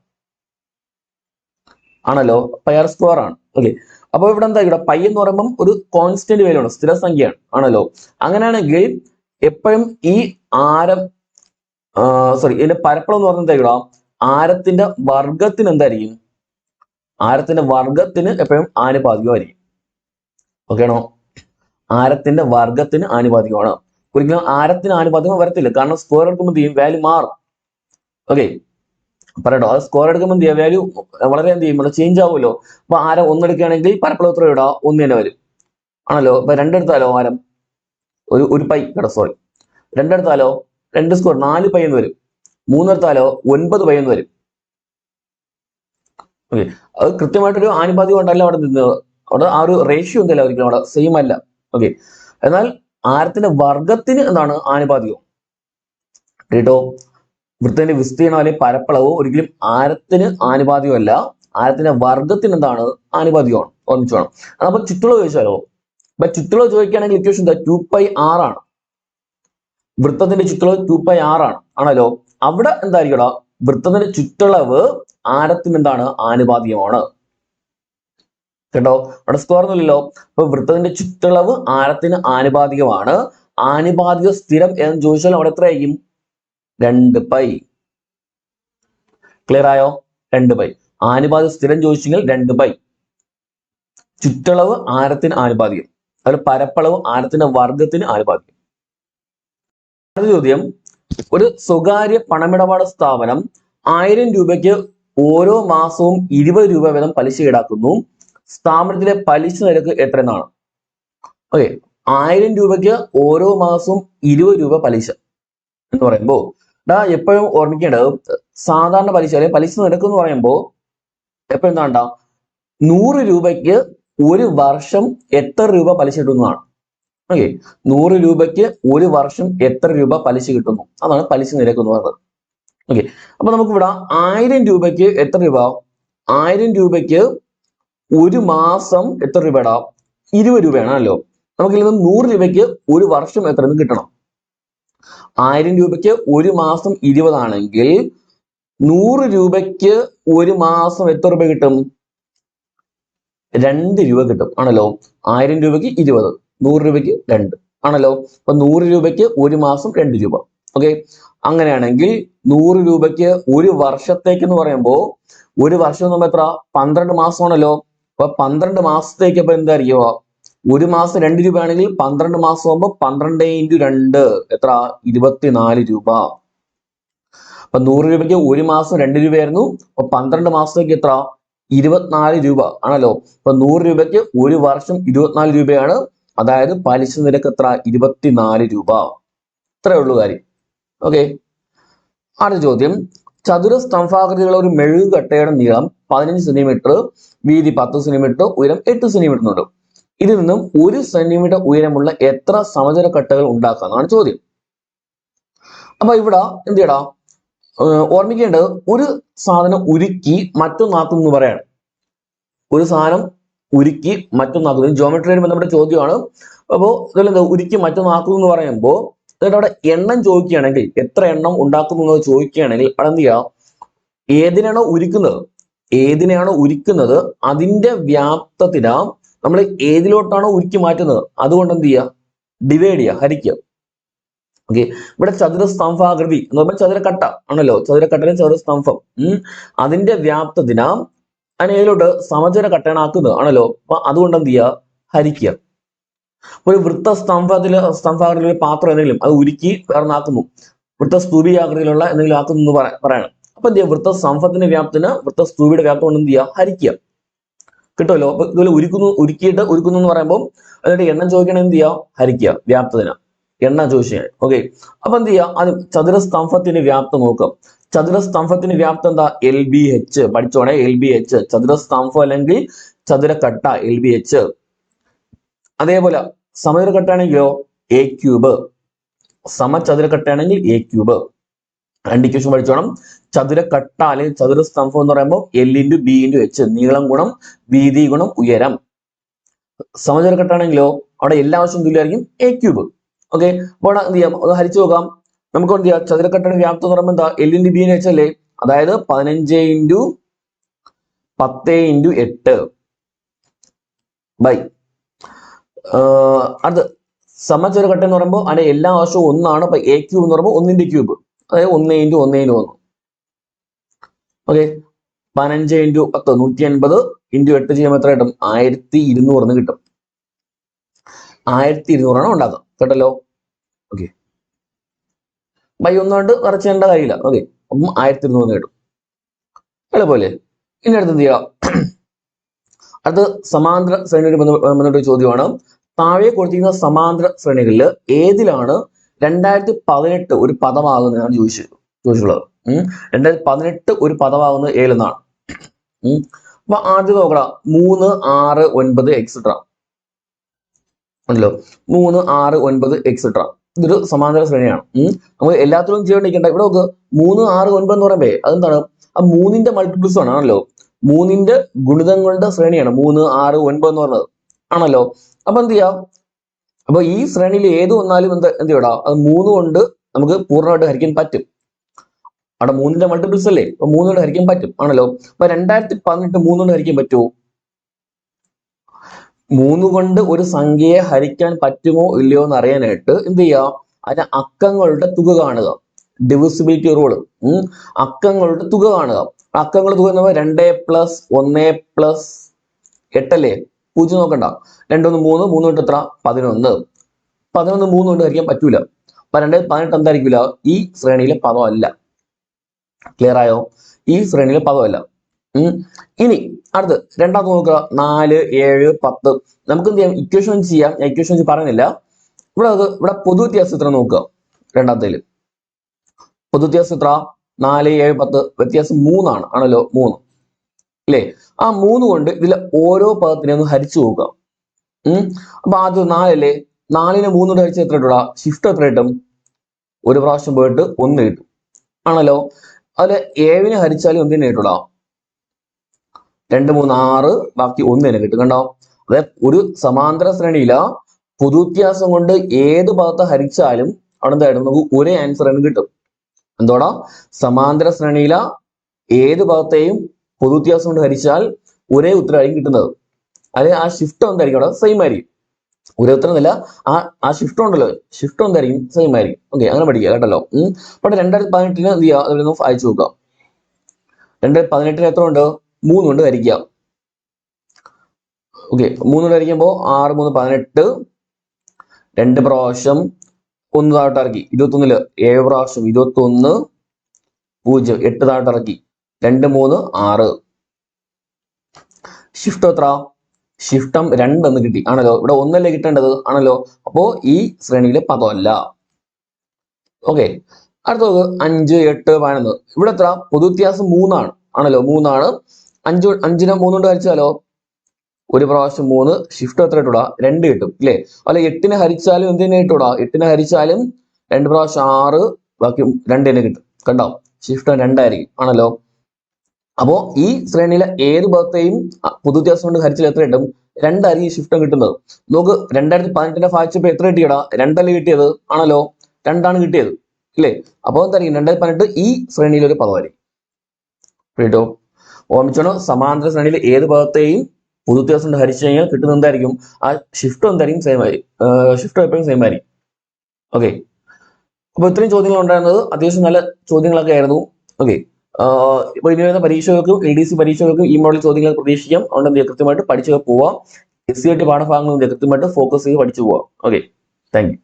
Speaker 1: ആണല്ലോ? പയർ സ്ക്വയർ ആണ് ഓക്കെ അപ്പൊ ഇവിടെ എന്താ ഇവിടെ പൈ എന്ന് പറയുമ്പോൾ ഒരു കോൺസ്റ്റന്റ് വാല്യൂ ആണ് സ്ഥിരസംഖ്യയാണ് ആണല്ലോ? അങ്ങനെയാണെങ്കിൽ എപ്പോഴും ഈ ആരം സോറി ഇതിന്റെ പരപ്പളം എന്ന് പറഞ്ഞാൽ ഇവിടെ? ആരത്തിന്റെ വർഗത്തിന് എന്തായിരിക്കും? ആരത്തിന്റെ വർഗത്തിന് എപ്പോഴും ആനുപാതികമായിരിക്കും. ഓക്കെ ആണോ? ആരത്തിന്റെ വർഗത്തിന് ആനുപാതികമാണ്. ഒരിക്കലും ആരത്തിന് ആനുപാതികം വരത്തില്ല. കാരണം സ്ക്വയർ എടുക്കുമ്പോൾ എന്ത് വാല്യൂ മാറും. ഓക്കെ പറയട്ടോ. അത് സ്കോർ എടുക്കുമ്പോൾ എന്ത് ചെയ്യുക വാല്യൂ വളരെ എന്ത് ചെയ്യും ചേഞ്ച് ആവുമല്ലോ. അപ്പൊ ആരം ഒന്നെടുക്കുകയാണെങ്കിൽ പരപ്പളം എത്ര ഒന്ന് തന്നെ വരും. ആണല്ലോ? ഇപ്പൊ രണ്ടെടുത്താലോ ആരം? ഒരു ഒരു പൈ. കേട്ടോ സോറി രണ്ടെടുത്താലോ? രണ്ട് സ്കോർ നാല് പൈ എന്ന് വരും. മൂന്നെടുത്താലോ? ഒൻപത് പൈ എന്ന് വരും. ഓക്കെ അത് കൃത്യമായിട്ടൊരു ആനുപാതികം ഉണ്ടല്ലോ അവിടെ നിന്നത് അവിടെ ആ ഒരു റേഷ്യോ എന്തല്ല ഒരിക്കലും. അവിടെ സെയിം അല്ല. ഓക്കെ എന്നാൽ ആരത്തിന്റെ വർഗത്തിന് എന്താണ് ആനുപാതികം? കേട്ടോ? വൃത്തത്തിന്റെ വിസ്തീർണം അല്ലെങ്കിൽ പരപ്പളവോ ഒരിക്കലും ആരത്തിന് ആനുപാതികമല്ല ആരത്തിന്റെ വർഗത്തിന് എന്താണ് ആനുപാതികമാണ് ഓർമ്മിച്ചു വേണം അപ്പൊ ചുറ്റളവ് ചോദിച്ചാലോ? അപ്പൊ ചുറ്റളവ് ചോദിക്കുകയാണെങ്കിൽ ഇക്വേഷൻ എന്താ ടു പൈ ആർ ആണ്. വൃത്തത്തിന്റെ ചുറ്റളവ് ടു പൈ ആർ ആണ്. ആണല്ലോ? അവിടെ എന്തായിരിക്കടാ? വൃത്തത്തിന്റെ ചുറ്റളവ് ആരത്തിന് എന്താണ് ആനുപാതികമാണ്. കേട്ടോ? അവിടെ സ്കോർ ഒന്നുമില്ലല്ലോ അപ്പൊ വൃത്തത്തിന്റെ ചുറ്റളവ് ആരത്തിന് ആനുപാതികമാണ്? ആനുപാതിക സ്ഥിരം എന്ന് ചോദിച്ചാൽ അവിടെ എത്രയായിരിക്കും? രണ്ട് പൈ. ക്ലിയർ ആയോ? രണ്ട് പൈ. ആനുപാതി സ്ഥിരം ചോദിച്ചെങ്കിൽ രണ്ട് പൈ. ചുറ്റളവ് ആരത്തിന് ആനുപാതികം? അതുപോലെ പരപ്പളവ് ആരത്തിന്റെ വർഗത്തിന് ആനുപാതികം. അടുത്ത ചോദ്യം. ഒരു സ്വകാര്യ പണമിടപാട് സ്ഥാപനം ആയിരം രൂപയ്ക്ക് ഓരോ മാസവും ഇരുപത് രൂപ വീതം പലിശ ഈടാക്കുന്നു. സ്ഥാപനത്തിലെ പലിശ നിരക്ക് എത്ര എന്നാണ് ഓക്കെ ആയിരം രൂപയ്ക്ക് ഓരോ മാസവും ഇരുപത് രൂപ പലിശ എന്ന് പറയുമ്പോൾ ഡാ എപ്പോഴും ഓർമ്മിക്കേണ്ടത് സാധാരണ പലിശ അല്ലെങ്കിൽ പലിശ നിരക്ക് എന്ന് പറയുമ്പോൾ എപ്പോഴും എന്താണ്ടാ നൂറ് രൂപയ്ക്ക് ഒരു വർഷം എത്ര രൂപ പലിശ കിട്ടുന്നതാണ്. ഓക്കെ? നൂറ് രൂപയ്ക്ക് ഒരു വർഷം എത്ര രൂപ പലിശ കിട്ടുന്നു? അതാണ് പലിശ നിരക്ക് എന്ന് പറയുന്നത്. ഓക്കെ? അപ്പൊ നമുക്ക് ഇവിടെ ആയിരം രൂപയ്ക്ക് എത്ര രൂപ? ആയിരം രൂപയ്ക്ക് ഒരു മാസം എത്ര രൂപയുടെ ഇരുപത് രൂപയാണല്ലോ നമുക്കിൽ നിന്ന് നൂറ് രൂപയ്ക്ക് ഒരു വർഷം എത്ര കിട്ടണം. ആയിരം രൂപയ്ക്ക് ഒരു മാസം ഇരുപതാണെങ്കിൽ നൂറ് രൂപയ്ക്ക് ഒരു മാസം എത്ര രൂപ കിട്ടും? രണ്ട് രൂപ കിട്ടും. ആണല്ലോ? ആയിരം രൂപയ്ക്ക് ഇരുപത് നൂറ് രൂപയ്ക്ക് രണ്ട്. ആണല്ലോ? അപ്പൊ നൂറ് രൂപയ്ക്ക് ഒരു മാസം രണ്ട് രൂപ. ഓക്കെ? അങ്ങനെയാണെങ്കിൽ നൂറ് രൂപയ്ക്ക് ഒരു വർഷത്തേക്ക് എന്ന് പറയുമ്പോൾ ഒരു വർഷം പറയുമ്പോൾ എത്ര? പന്ത്രണ്ട് മാസമാണല്ലോ. അപ്പൊ പന്ത്രണ്ട് മാസത്തേക്ക് അപ്പൊ എന്തായിരിക്കുക ഒരു മാസം രണ്ട് രൂപ ആണെങ്കിൽ പന്ത്രണ്ട് മാസം ആകുമ്പോൾ പന്ത്രണ്ട് ഇന്റു രണ്ട്. എത്ര? ഇരുപത്തിനാല് രൂപ. അപ്പൊ നൂറ് രൂപയ്ക്ക് ഒരു മാസം രണ്ട് രൂപയായിരുന്നു. അപ്പൊ പന്ത്രണ്ട് മാസത്തേക്ക് എത്ര? ഇരുപത്തിനാല് രൂപ. ആണല്ലോ? അപ്പൊ നൂറ് രൂപയ്ക്ക് ഒരു വർഷം ഇരുപത്തിനാല് രൂപയാണ്. അതായത് പലിശ നിരക്ക് എത്ര? ഇരുപത്തിനാല് രൂപ. ഇത്രയേ ഉള്ളൂ കാര്യം. ഓക്കെ. അടുത്ത ചോദ്യം. ചതുര സ്തംഭാകൃതിയുള്ള ഒരു മെഴുകുകട്ടയുടെ നീളം പതിനഞ്ച് സെന്റിമീറ്റർ വീതി പത്ത് സെന്റിമീറ്റർ ഉയരം എട്ട് സെന്റിമീറ്റർ ഉണ്ട് ഇതിൽ നിന്നും ഒരു സെന്റിമീറ്റർ ഉയരമുള്ള എത്ര സമചര കട്ടകൾ ഉണ്ടാക്കാന്നാണ് ചോദ്യം. അപ്പൊ ഇവിടെ എന്ത് ചെയ്യടാ ഓർമ്മിക്കേണ്ടത് ഒരു സാധനം ഉരുക്കി മറ്റൊന്നാക്കുന്നു എന്ന് പറയാണ്. ഒരു സാധനം ഉരുക്കി മറ്റൊന്നാക്കുന്നു. ജോമെട്രിയിൽ ബന്ധപ്പെട്ട ചോദ്യമാണ്. അപ്പോൾ ഇതിലെന്താ ഉരുക്കി മറ്റൊന്നാക്കുന്നു എന്ന് പറയുമ്പോൾ എന്നിട്ട് അവിടെ എണ്ണം ചോദിക്കുകയാണെങ്കിൽ എത്ര എണ്ണം ഉണ്ടാക്കുന്നു എന്ന് ചോദിക്കുകയാണെങ്കിൽ അവിടെ എന്ത് ചെയ്യാം ഏതിനാണോ ഉരുക്കുന്നത്? ഏതിനെയാണോ ഉരുക്കുന്നത്? അതിന്റെ വ്യാപ്തത്തിന് നമ്മൾ ഏതിലോട്ടാണോ ഉരുക്കി മാറ്റുന്നത് അതുകൊണ്ട് എന്ത് ചെയ്യുക? ഡിവൈഡ് ചെയ്യുക ഹരിക്കുക. ഓക്കെ ഇവിടെ ചതുര സ്തംഭാകൃതി എന്ന് പറയുമ്പോൾ ചതുരക്കട്ട ആണല്ലോ. ചതുരക്കട്ടയിലെ ചതുര സ്തംഭം. അതിന്റെ വ്യാപ്തത്തിന് അതിനേലോട്ട് സമചര കട്ടണാക്കുന്നത് ആണല്ലോ? അപ്പൊ അതുകൊണ്ട് എന്ത് ചെയ്യുക? ഹരിക്കുക. ഒരു വൃത്ത സ്തംഭത്തിൽ സ്തംഭാകൃതിയിലെ പാത്രം എന്തെങ്കിലും അത് ഉരുക്കി വേർന്നാക്കുന്നു വൃത്ത സ്തൂപിയാകൃതിയിലുള്ള എന്തെങ്കിലും ആക്കുന്നു എന്ന് പറ- പറയണം. അപ്പൊ എന്ത് ചെയ്യുക? വൃത്ത സ്തംഭത്തിന്റെ വൃത്തസ്തൂപിയുടെ വൃത്ത സ്തൂപിയുടെ വ്യാപ്തം കൊണ്ട് എന്ത് ചെയ്യുക? ഹരിക്കുക. കിട്ടുമല്ലോ അപ്പൊ ഇതുപോലെ ഉരുക്കുന്നു ഉരുക്കിയിട്ട് ഉരുക്കുന്നു എന്ന് പറയുമ്പോൾ എന്നിട്ട് എണ്ണം ചോദിക്കണം എന്ത് ചെയ്യാം? ഹരിക്കുക വ്യാപ്തത്തിന് എണ്ണം ചോദിച്ചാൽ ഓക്കെ അപ്പൊ എന്ത് ചെയ്യുക അത് ചതുര സ്തംഭത്തിന്റെ വ്യാപ്തം നോക്കാം. ചതുര സ്തംഭത്തിന്റെ വ്യാപ്തം എന്താ? എൽ ബി എച്ച് പഠിച്ചോണേ എൽ ബി എച്ച് ചതുര സ്തംഭം അല്ലെങ്കിൽ ചതുരക്കട്ട എൽ ബി എച്ച് അതേപോലെ സമചതുരക്കട്ടാണെങ്കിലോ എ ക്യൂബ് സമചതുരക്കട്ടയാണെങ്കിൽ എ ക്യൂബ് രണ്ട് ഇക്വേഷൻ പഠിച്ചോണം. ചതുരക്കട്ട അല്ലെങ്കിൽ ചതുരസ്തംഭം എന്ന് പറയുമ്പോൾ L into B into H നീളം ഗുണം വീതി ഗുണം ഉയരം. സമചതുരക്കട്ടാണെങ്കിലോ അവിടെ എല്ലാ വശവും തുല്യമായിരിക്കും എ ക്യൂബ് ഓക്കെ അപ്പോൾ എന്ത് ചെയ്യാം? അത് ഹരിച്ചു നോക്കാം. നമുക്ക് എന്ത് ചെയ്യാം? ചതുരക്കട്ടയുടെ വ്യാപ്തം എന്ന് പറയുമ്പോൾ എന്താ? എൽ ഇന്റു ബി എച്ച് അല്ലേ? അതായത് പതിനഞ്ച് ഇന്റു പത്ത് ഇന്റു എട്ട്. ബൈ. അത് സമചതുരക്കട്ട എന്ന് പറയുമ്പോൾ അതിന്റെ എല്ലാ വശവും ഒന്നാണ്. അപ്പൊ എ ക്യൂബ് എന്ന് പറയുമ്പോൾ ഒന്നിന്റെ ക്യൂബ് അതായത് ഒന്ന് ഇന്റു ഒന്ന് ഇന്റു ഒന്ന് ഓക്കെ പതിനഞ്ച് ഇന്റു പത്ത് നൂറ്റി അൻപത് ഇന്റു എട്ട് ചെയ്യുമ്പോൾ എത്ര കിട്ടും? ആയിരത്തി ഇരുന്നൂറിന് കിട്ടും. ആയിരത്തി ഇരുന്നൂറാണ് ഉണ്ടാക്കുക. കേട്ടല്ലോ? ഓക്കെ ബൈ ഒന്നുകൊണ്ട് നിറച്ചേണ്ട കാര്യമില്ല. ഓക്കെ അപ്പം ആയിരത്തി ഇരുന്നൂറിന് കിട്ടും. എളുപ്പമല്ലേ? ഇനി അടുത്ത് എന്ത് ചെയ്യാം? അടുത്ത് സമാന്തര ശ്രേണിയുടെ ബന്ധപ്പെട്ട ചോദ്യമാണ്. താഴെ കൊടുത്തിരിക്കുന്ന സമാന്തര ശ്രേണികളിൽ ഏതിലാണ് രണ്ടായിരത്തി പതിനെട്ട് ഒരു പദമാകുന്നതാണ് ചോദിച്ചു ചോദിച്ചിട്ടുള്ളത്. രണ്ടായിരത്തി പതിനെട്ട് ഒരു പദമാകുന്നത് ഏലെന്നാണ് ഉം. അപ്പൊ ആദ്യം നോക്കണം മൂന്ന് ആറ് ഒൻപത് എക്സെട്ര ഉണ്ടല്ലോ. മൂന്ന് ആറ് ഒൻപത് എക്സെട്ര ഇതൊരു സമാന്തര ശ്രേണിയാണ്. നമുക്ക് എല്ലാത്തിലും ചെയ്യേണ്ടിരിക്കേണ്ട ഇവിടെ നോക്ക്. മൂന്ന് ആറ് ഒൻപത് എന്ന് പറയുമ്പേ അതെന്താണ്? ആ മൂന്നിന്റെ മൾട്ടിപ്ലിസ് ആണ്. ആണല്ലോ. മൂന്നിന്റെ ഗുണിതങ്ങളുടെ ശ്രേണിയാണ്. മൂന്ന് ആറ് ഒൻപത് എന്ന് പറയുന്നത്. ആണല്ലോ. അപ്പൊ എന്ത് ചെയ്യാം? അപ്പൊ ഈ ശ്രേണിയിൽ ഏത് വന്നാലും എന്താ എന്ത് ചെയ്യടാ? അത് മൂന്ന് കൊണ്ട് നമുക്ക് പൂർണമായിട്ട് ഹരിക്കാൻ പറ്റും. അവിടെ മൂന്നിന്റെ മൾട്ടിപ്പിൾസ് അല്ലേ? അപ്പൊ മൂന്നോട് ഹരിക്കാൻ പറ്റും. ആണല്ലോ? അപ്പൊ രണ്ടായിരത്തി പതിനെട്ട് മൂന്നോട് ഹരിക്കാൻ പറ്റുമോ മൂന്ന് കൊണ്ട് ഒരു സംഖ്യയെ ഹരിക്കാൻ പറ്റുമോ ഇല്ലയോ എന്ന് അറിയാനായിട്ട് എന്ത് ചെയ്യുക അതിന്റെ അക്കങ്ങളുടെ തുക കാണുക. ഡിവിസിബിലിറ്റി റൂൾ അക്കങ്ങളുടെ തുക കാണുക. അക്കങ്ങളുടെ തുക എന്ന് പറയുമ്പോൾ രണ്ട് പ്ലസ് ഒന്ന് പ്ലസ് എട്ടല്ലേ പൂജ്യം നോക്കണ്ട. രണ്ടൊന്ന് മൂന്ന് മൂന്ന് കൊണ്ട് എത്ര? പതിനൊന്ന്. പതിനൊന്ന് മൂന്ന് കൊണ്ട് ഹരിക്കാൻ പറ്റൂല. അപ്പൊ രണ്ട് പതിനെട്ട് എന്തായിരിക്കില്ല ഈ ശ്രേണിയിലെ പദമല്ല. ക്ലിയർ ആയോ? ഈ ശ്രേണിയിൽ പദമല്ല ഇനി അടുത്ത് രണ്ടാമത് നോക്കുക. നാല് ഏഴ് പത്ത്. നമുക്ക് എന്ത് ചെയ്യാം? ഇക്വേഷൻ ചെയ്യാം. ഞാൻ ഇക്വേഷൻ വെച്ച് പറയുന്നില്ല. ഇവിടെ അത് ഇവിടെ പൊതു വ്യത്യാസം ഇത്ര നോക്കുക? രണ്ടാമത്തേൽ. പൊതു വ്യത്യാസം ഇത്ര നാല് ഏഴ് പത്ത്. വ്യത്യാസം മൂന്നാണ്. ആണല്ലോ? മൂന്ന്. അല്ലേ ആ മൂന്ന് കൊണ്ട് ഇതിലെ ഓരോ പദത്തിനെ ഒന്ന് ഹരിച്ചു നോക്കുക. ഉം. അപ്പൊ ആദ്യം നാലല്ലേ? നാലിന് മൂന്ന് കൊണ്ട് ഹരിച്ച് എത്ര ഇട്ടുള്ള ഷിഫ്റ്റ് എത്ര കിട്ടും? ഒരു പ്രാവശ്യം പോയിട്ട് ഒന്ന് കിട്ടും. ആണല്ലോ? അതിൽ ഏവിനെ ഹരിച്ചാലും എന്തിനെ കിട്ടൂടാ രണ്ട് മൂന്ന് ആറ് ബാക്കി ഒന്നിനെ കിട്ടും. കണ്ടോ? അതായത് ഒരു സമാന്തര ശ്രേണിയില പൊതുവ്യത്യാസം കൊണ്ട് ഏത് ഭാഗത്ത് ഹരിച്ചാലും അവിടെ എന്തായിട്ട് നമുക്ക് ഒരേ ആൻസർ തന്നെ കിട്ടും. എന്തോടാ? സമാന്തര ശ്രേണിയില ഏത് ഭാഗത്തെയും പൊതുവ്യത്യാസം കൊണ്ട് ഹരിച്ചാൽ ഒരേ ഉത്തരമായിരിക്കും കിട്ടുന്നത്. അത് ആ ഷിഫ്റ്റ് എന്തായിരിക്കും അവിടെ? സെയിം ആയിരിക്കും. എന്നല്ല ആ ആ ഷിഫ്റ്റ് ഉണ്ടല്ലോ. ഷിഫ്റ്റ് എന്തായിരിക്കും? സെയിം ആയിരിക്കും. ഓക്കെ അങ്ങനെ പഠിക്കുക കേട്ടല്ലോ. പണ്ട് രണ്ടായിരത്തി പതിനെട്ടിന് എന്ത് ചെയ്യുക? അതിലൊന്ന് അയച്ചു നോക്കാം രണ്ടായിരത്തി പതിനെട്ടിന് എത്ര ഉണ്ട്? മൂന്ന് കൊണ്ട് ഹരിക്കാം ഓക്കെ മൂന്ന് കൊണ്ട് ഹരിക്കുമ്പോൾ ആറ് മൂന്ന് പതിനെട്ട്. രണ്ട് പ്രാവശ്യം ഒന്ന് താഴോട്ട് ഇറക്കി. ഇരുപത്തൊന്നിൽ ഏഴ് പ്രാവശ്യം ഇരുപത്തൊന്ന് പൂജ്യം എട്ട് താഴോട്ട് ഇറക്കി. രണ്ട് മൂന്ന് ആറ്. ഷിഫ്റ്റ് എത്ര? ഷിഫ്റ്റം രണ്ടെന്ന് കിട്ടി. ആണല്ലോ? ഇവിടെ ഒന്നല്ലേ കിട്ടേണ്ടത്? ആണല്ലോ? അപ്പോ ഈ ശ്രേണിയിലെ പദമല്ല. ഓക്കെ. അടുത്തത് അഞ്ച് എട്ട് പതിനൊന്ന്. ഇവിടെ എത്ര? പൊതുവ്യത്യാസം മൂന്നാണ്. ആണല്ലോ? മൂന്നാണ്. അഞ്ച് അഞ്ചിനെ മൂന്ന് കൊണ്ട് ഹരിച്ചാലോ? ഒരു പ്രാവശ്യം മൂന്ന്. ഷിഫ്റ്റ് എത്ര ഇട്ടൂടാ? രണ്ട് കിട്ടും. അല്ലെ അല്ല എട്ടിനെ ഹരിച്ചാലും എന്തിനെ ഇട്ടൂടാ? എട്ടിനെ ഹരിച്ചാലും രണ്ട് പ്രാവശ്യം ആറ് ബാക്കി രണ്ടിനെ കിട്ടും. കണ്ടോ? ഷിഫ്റ്റ് രണ്ടായിരിക്കും ആണല്ലോ? അപ്പോ ഈ ശ്രേണിയിലെ ഏത് പദത്തെയും പൊതുവ്യത്യാസം കൊണ്ട് ഹരിച്ചാൽ എത്ര കിട്ടും രണ്ടായിരിക്കും ഷിഫ്റ്റം കിട്ടുന്നത്. നമുക്ക് രണ്ടായിരത്തി പതിനെട്ടിന്റെ ഫാച്ചപ്പോ എത്ര കിട്ടിയടാ? രണ്ടല്ല കിട്ടിയത്? ആണല്ലോ. രണ്ടാണ് കിട്ടിയത്. ഇല്ലേ? അപ്പോൾ എന്തായിരിക്കും? രണ്ടായിരത്തി പതിനെട്ട് ഈ ശ്രേണിയിലെ ഒരു പദമായിരിക്കും. കേട്ടോ ഓമിച്ചോണോ സമാന്തര ശ്രേണിയിൽ ഏത് പദത്തെയും പൊതുവ്യത്യാസം കൊണ്ട് ഹരിച്ചു കഴിഞ്ഞാൽ കിട്ടുന്നത് എന്തായിരിക്കും? ആ ഷിഫ്റ്റ് എന്തായിരിക്കും? സെയിം ആയിരിക്കും ഷിഫ്റ്റ് എപ്പോഴും സെയിം ആയിരിക്കും. ഓക്കെ അപ്പൊ ഇത്രയും ചോദ്യങ്ങൾ ഉണ്ടായിരുന്നത് അത്യാവശ്യം നല്ല ചോദ്യങ്ങളൊക്കെ ആയിരുന്നു. ഓക്കെ ഇനി വരുന്ന പരീക്ഷകൾക്കും എൽ ഡി സി പരീക്ഷകൾക്കും ഈ മോഡൽ ചോദ്യങ്ങൾ പ്രതീക്ഷിക്കാം. അതുകൊണ്ട് എന്ത് കൃത്യമായിട്ട് പഠിച്ചു പോവാം. എസ് സി ആയിട്ട് പാഠഭാഗങ്ങൾ കൃത്യമായിട്ട് ഫോക്കസ് ചെയ്ത് പഠിച്ചു പോവാം. Okay thank